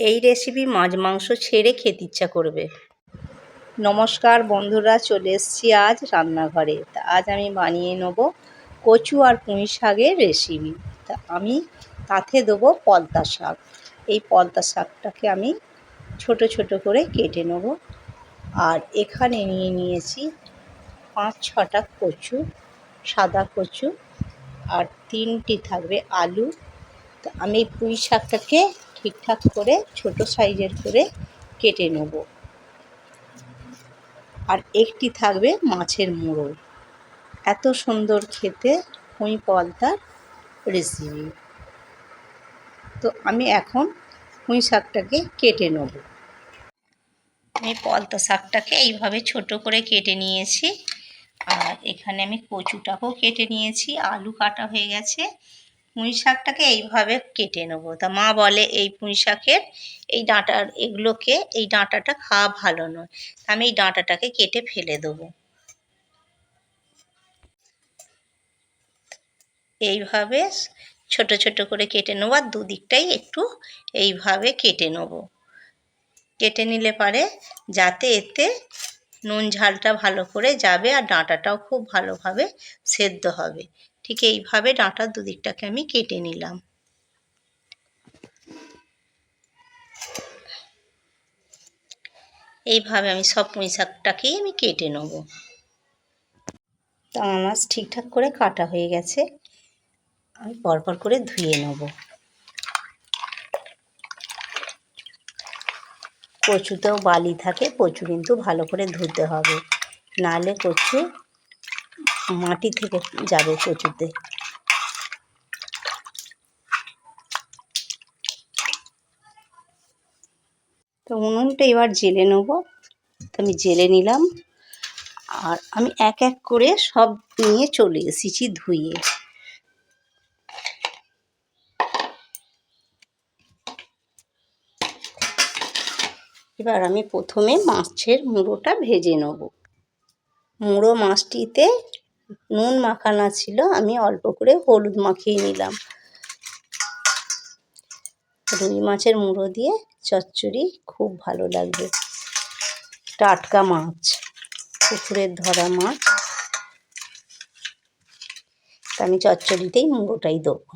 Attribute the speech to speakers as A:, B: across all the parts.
A: এই রেসিপি মাছ মাংস ছেড়ে খেতে ইচ্ছা করবে। নমস্কার বন্ধুরা, চলে এসেছি আজ রান্নাঘরে। তা আজ আমি বানিয়ে নেব কচু আর পুঁই শাকের রেসিপি তা আমি তাতে দেবো পলতা শাক। এই পলতা শাকটাকে আমি ছোট ছোট করে কেটে নেব। আর এখানে নিয়ে নিয়েছি পাঁচ ছটা কচু, সাদা কচু আর তিনটি থাকবে আলু। তা আমি পুঁই শাকটাকে ঠিকঠাক করে, ছোট সাইজের করে কেটে নেব। আর একটি থাকবে মাছের মুড়ো। এত সুন্দর খেতে পুঁই পলতার রেসিপি তো আমি এখন পুঁই শাকটাকে কেটে নেব। আমি পলতা শাকটাকে এইভাবে ছোট করে কেটে নিয়েছি। আর এখানে আমি কচুটাকেও কেটে নিয়েছি। আলু কাটা হয়ে গেছে। পুঁই শাকটাকে এইভাবে কেটে নেব। তা মা বলে, এই পুঁই শাকের এই ডাঁটার, এগুলোকে এই ডাঁটাটা খাওয়া ভালো নয়। আমি এই ডাঁটাটাকে কেটে ফেলে দেবো। এইভাবে ছোট ছোট করে কেটে নেব আর দুদিকটাই একটু এইভাবে কেটে নেব। কেটে নিলে পারে যাতে এতে নুন ঝালটা ভালো করে যাবে আর ডাঁটাটাও খুব ভালোভাবে সেদ্ধ হবে। ঠিক এইভাবে ডাঁটার দুদিকটাকে আমি কেটে নিলাম। এইভাবে আমি সব পুঁই শাকটাকেই আমি কেটে নেব। তা মাছ ঠিকঠাক করে কাটা হয়ে গেছে। আমি পরপর করে ধুয়ে নেব। কচুতেও বালি থাকে, কচু কিন্তু ভালো করে ধুতে হবে। নালে কচু মাটি থেকে যাবে কচুতে। তো উনুনটা এবার জেলে নেব। তো আমি জেলে নিলাম। আর আমি এক এক করে সব নিয়ে চলে এসেছি ধুয়ে। এবার আমি প্রথমে মাছের মুড়োটা ভেজে নেব। মুড়ো মাছটিতে নুন মাখানা ছিল, আমি অল্প করে হলুদ মাখিয়ে নিলাম। রুই মাছের মুড়ো দিয়ে চচ্চড়ি খুব ভালো লাগবে। টাটকা মাছ, পুকুরের ধরা মাছ। তা আমি চচ্চড়িতেই মুড়োটাই দেবো।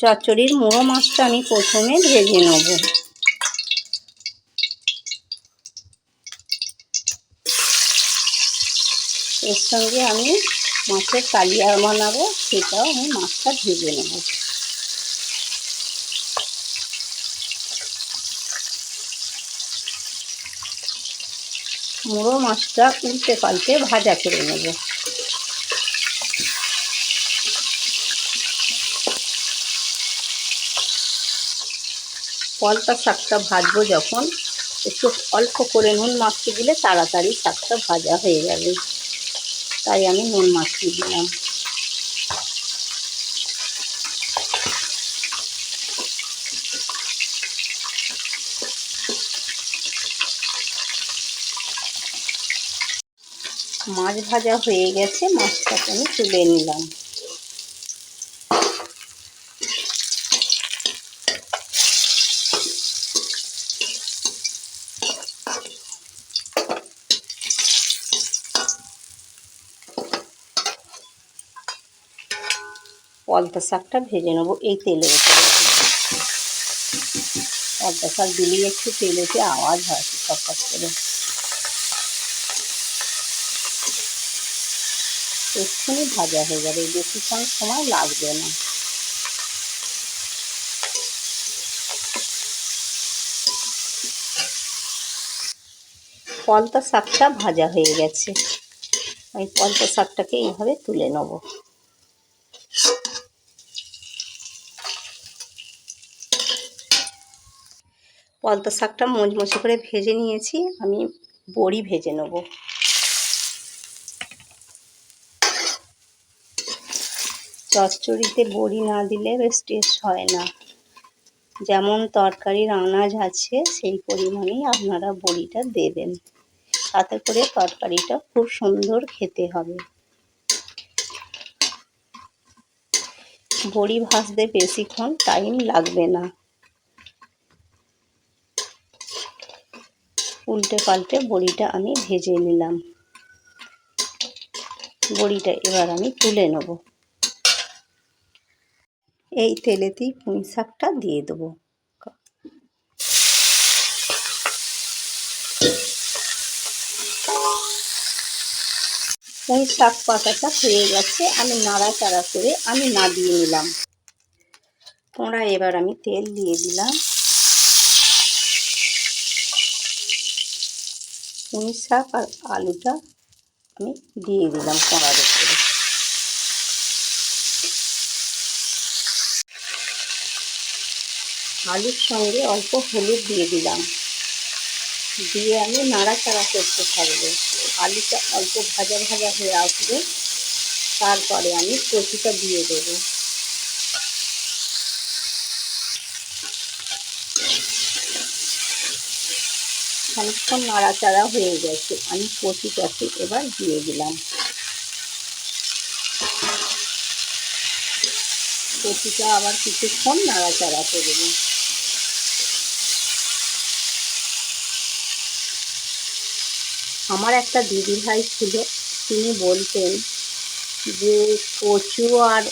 A: চচ্চড়ির মুড়ো মাছটা আমি প্রথমে ভেজে নেব। এর সঙ্গে আমি মাছের কালিয়া বানাবো, সেটাও আমি মাছটা ভেজে নেব। মুড়ো মাছটা উল্টে পাল্টে ভাজা করে নেব। পলতা শাকটা ভাজবো যখন, একটু অল্প করে নুন মাখতে দিলে তাড়াতাড়ি শাকটা ভাজা হয়ে যাবে। তাই আমি নুন মাখিয়ে দিলাম। মাছ ভাজা হয়ে গেছে মাছটাকে আমি তুলে নিলাম। পলতা শাকটা ভেজে নেব এই তেলের উপরে। পলতা শাক দিলেই একটু তেলেতে আওয়াজ হয় খটখট করে। এক্ষুনি ভাজা হয়ে যাবে বেশিক্ষণ সময় লাগবে না। পলতা শাকটা ভাজা হয়ে গেছে। আমি পলতা শাকটাকে এইভাবে তুলে নেব। পলতা শাকটা মচমচে করে ভেজে নিয়েছি। আমি বড়ি ভেজে নেব। চচ্চড়িতে বড়ি না দিলে বেশ টেস্ট হয় না। যেমন তরকারির আনাজ আছে, সেই পরিমাণেই আপনারা বড়িটা দেবেন। তাতে করে তরকারিটা খুব সুন্দর খেতে হবে। বড়ি ভাজতে বেশিক্ষণ টাইম লাগবে না। উল্টে পাল্টে বড়িটা আমি ভেজে নিলাম। বড়িটা এবার আমি তুলে নেব। এই তেলেতেই পুঁই শাকটা দিয়ে দেবো। পুঁই শাক পাতাটা হয়ে গেছে, আমি নাড়াচাড়া করে আমি নাড়িয়ে নিলাম। কোঁড়া এবার আমি তেল দিয়ে দিলাম। পুঁই শাক আর আলুটা আমি দিয়ে দিলাম কড়ার উপরে। আলুর সঙ্গে অল্প হলুদ দিয়ে দিলাম। দিয়ে আমি নাড়াচাড়া করতে থাকব। আলুটা অল্প ভাজা ভাজা হয়ে আসবে। তারপরে আমি কচুটা দিয়ে দেবো। খানিকক্ষণ নাড়াচাড়া হয়ে গেছে। আমি কচুটাকে এবার দিয়ে দিলাম। কচুটা আবার কিছুক্ষণ নাড়াচাড়া করব আমার একটা দিদি ভাই ছিল, তিনি বলতেন যে কচু আর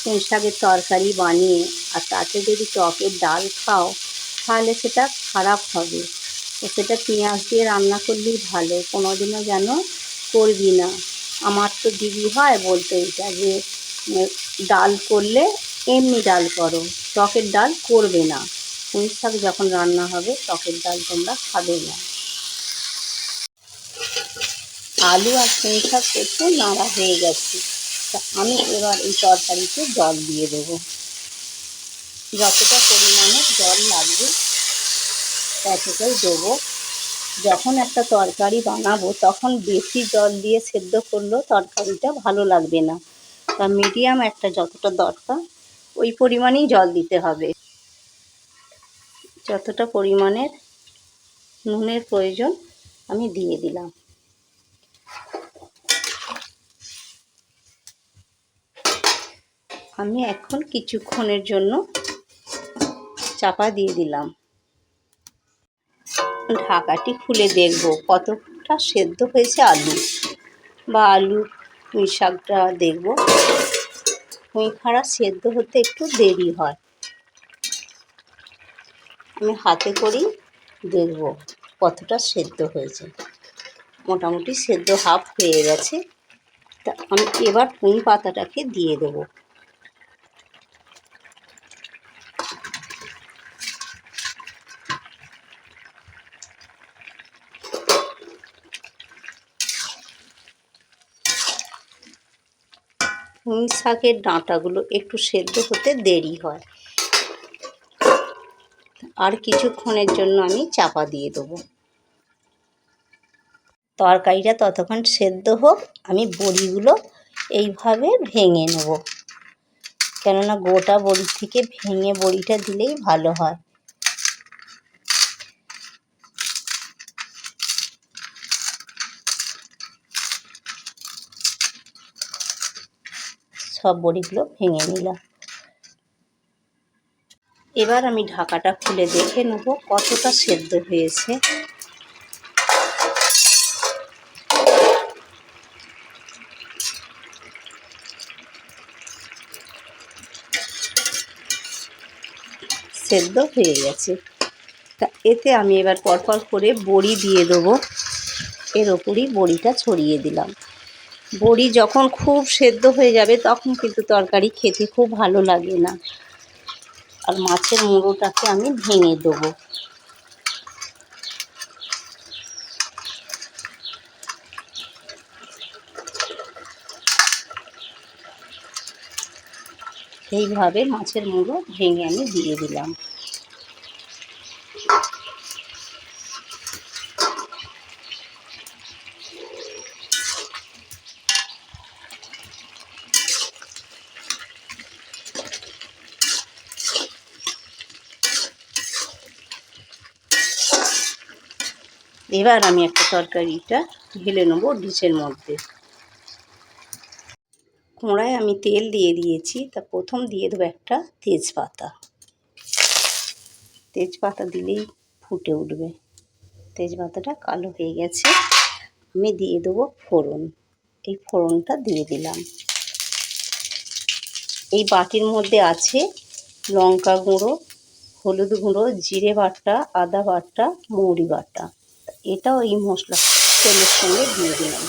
A: পুঁই শাকের তরকারি বানিয়ে আর তাতে যদি টকের ডাল খাও, তাহলে সেটা খারাপ হবে। তো সেটা পেঁয়াজ দিয়ে রান্না করলেই ভালো কোনো দিনও যেন করবি না। আমার তো দিদি হয় বলতো এটা যে ডাল করলে এমনি ডাল করো, টকের ডাল করবে না। পুঁই শাক যখন রান্না হবে, টকের ডাল তোমরা খাবে না। আলু আর পুঁই শাক একটু নাড়া হয়ে গেছে। তা আমি এবার এই তরকারিতে জল দিয়ে দেবো। যতটা পরিমাণে জল লাগবে ততটাই দেবো। যখন একটা তরকারি বানাবো, তখন বেশি জল দিয়ে সেদ্ধ করলেও তরকারিটা ভালো লাগবে না। তা মিডিয়াম একটা যতটা দরকার, ওই পরিমাণেই জল দিতে হবে। যতটা পরিমাণের নুনের প্রয়োজন আমি দিয়ে দিলাম। আমি এখন কিছুক্ষণের জন্য চাপা দিয়ে দিলাম। ঢাকাটি খুলে দেখব। কতটা সেদ্ধ হয়েছে আলু? বা আলু, পুঁই শাকটা দেখব। পুঁই খাড়া সেদ্ধ হতে একটু দেরি হয়। আমি হাতে করেই দেখব কতটা সেদ্ধ হয়েছে। মোটামুটি সেদ্ধ হাফ হয়ে গেছে। তা আমি এবার পুঁই পাতাটাকে দিয়ে দেবো। পুঁই শাকের ডাঁটাগুলো একটু সেদ্ধ হতে দেরি হয়। আর কিছুক্ষণের জন্য আমি চাপা দিয়ে দেবো। তরকারিটা ততক্ষণ সেদ্ধ হোক, আমি বড়িগুলো এইভাবে ভেঙে নেব। কেননা গোটা বড়ি থেকে ভেঙে বড়িটা দিলেই ভালো হয়। সব বড়িগুলো ভেঙে নিলাম। এবার আমি ঢাকাটা খুলে দেখে নেব কতটা সেদ্ধ হয়েছে। সেদ্ধ হয়ে গেছে। তা এতে আমি এবার পরপর করে বড়ি দিয়ে দেবো। এর ওপরই বড়িটা ছড়িয়ে দিলাম। বড়ি যখন খুব সেদ্ধ হয়ে যাবে, তখন কিন্তু তরকারি খেতে খুব ভালো লাগে না। আর মাছের মুড়োটাকে আমি ভেঙে দেবো। এইভাবে মাছের মুড়ো ভেঙে আমি দিয়ে দিলাম। এবার আমি একটা তরকারিটা ঢেলে নেব ডিশের মধ্যে। কোঁড়ায় আমি তেল দিয়ে দিয়েছি, তা প্রথম দিয়ে দেবো একটা তেজপাতা। তেজপাতা দিলেই ফুটে উঠবে। তেজপাতাটা কালো হয়ে গেছে, আমি দিয়ে দেবো ফোড়ন। এই ফোড়নটা দিয়ে দিলাম। এই বাটির মধ্যে আছে লঙ্কা গুঁড়ো, হলুদ গুঁড়ো, জিরে বাটা, আদা বাটা, মৌরি বাটা। এটাও এই মশলা তেলের সঙ্গে দিয়ে দিলাম।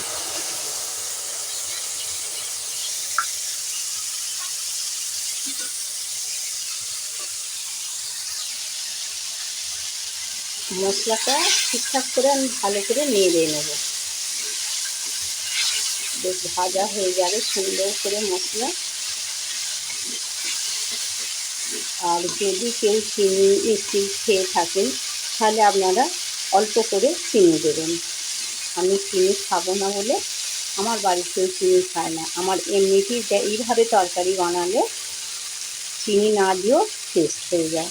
A: মশলাটা ঠিকঠাক করে আমি ভালো করে নেড়ে নেব। বেশ ভাজা হয়ে যাবে সুন্দর করে মশলা। আর যদি কেউ চিনি মিষ্টি খেয়ে থাকেন, তাহলে আপনারা অল্প করে চিনি দেবেন। আমি চিনি খাব না বলে আমার বাড়িতেও চিনি খায় না। আমার এমনিতেই এইভাবে তরকারি বানালে চিনি না দিয়েও টেস্ট হয়ে যায়।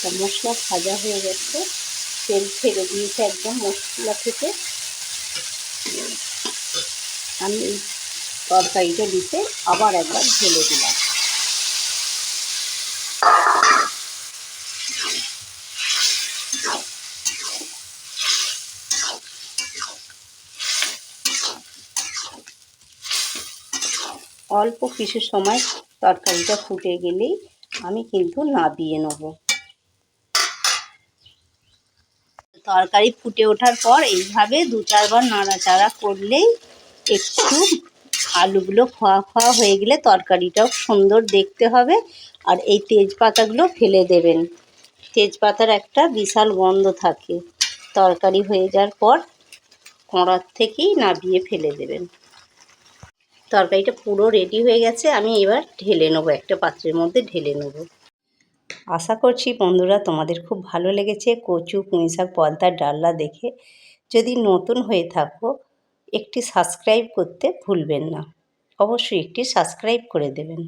A: তা মশলা ভাজা হয়ে গেছে। তেল ছেড়ে দিয়েছে একদম মশলা থেকে। আমি তরকারিটা দিতে আবার একবার ঢেলে দিলাম। অল্প কিছু সময় তরকারিটা ফুটে গেলেই আমি কিন্তু নাবিয়ে নেব। তরকারি ফুটে ওঠার পর এইভাবে দু চারবার নাড়াচাড়া করলেই একটু আলুগুলো খোয়া খোয়া হয়ে গেলে তরকারিটাও সুন্দর দেখতে হবে আর এই তেজপাতাগুলো ফেলে দেবেন। তেজপাতার একটা বিশাল গন্ধ থাকে। তরকারি হয়ে যাওয়ার পর কড়ার থেকেই নাবিয়ে ফেলে দেবেন। তরকারিটা পুরো রেডি হয়ে গেছে, আমি এবার ঢেলে নেব, একটা পাত্রের মধ্যে ঢেলে নেব। আশা করছি বন্ধুরা তোমাদের খুব ভালো লেগেছে, কচু, পুঁই শাক, পদ্মার ডাল্লা দেখে। যদি নতুন হয়ে থাকো, একটি সাবস্ক্রাইব করতে ভুলবেন না। অবশ্যই একটি সাবস্ক্রাইব করে দেবেন।